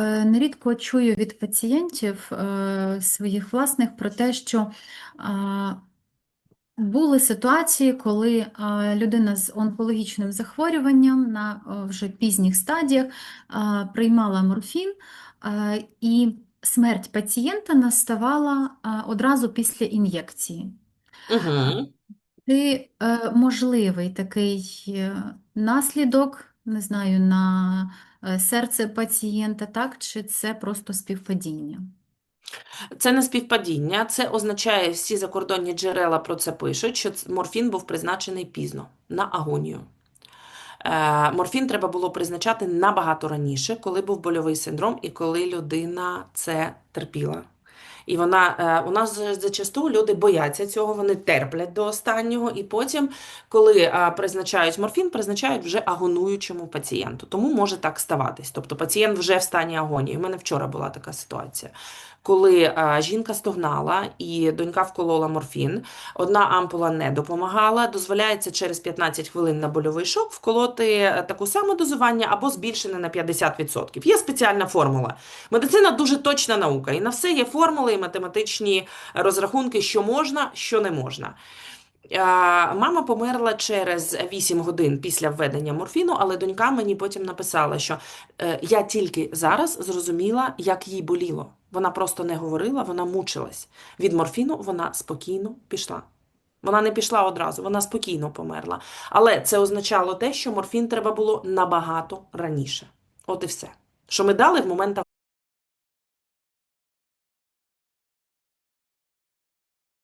Е, Нерідко чую від пацієнтів е, своїх власних про те, що були ситуації, коли людина з онкологічним захворюванням на вже пізніх стадіях приймала морфін, і смерть пацієнта наставала одразу після ін'єкції. Угу. Чи е, можливий такий наслідок, не знаю, на е, серце пацієнта, так, чи це просто співпадіння? Це не співпадіння, це означає, всі закордонні джерела про це пишуть, що морфін був призначений пізно на агонію. Е, Морфін треба було призначати набагато раніше, коли був больовий синдром і коли людина це терпіла. І вона е, у нас зачасту люди бояться цього, вони терплять до останнього, і потім, коли е, призначають морфін, призначають вже агонуючому пацієнту. Тому може так ставатись. Тобто пацієнт вже в стані агонії. У мене вчора була така ситуація. Коли е, жінка стогнала і донька вколола морфін, одна ампула не допомагала. Дозволяється через 15 хвилин на больовий шок вколоти таку саму дозування або збільшене на 50%. Є спеціальна формула. Медицина дуже точна наука, і на все є формули математичні розрахунки, що можна, що не можна. Е, Мама померла через 8 годин після введення морфіну, але донька мені потім написала, що е, я тільки зараз зрозуміла, як їй боліло. Вона просто не говорила, вона мучилась. Від морфіну вона спокійно пішла. Вона не пішла одразу, вона спокійно померла. Але це означало те, що морфін треба було набагато раніше. От і все. Що ми дали в момент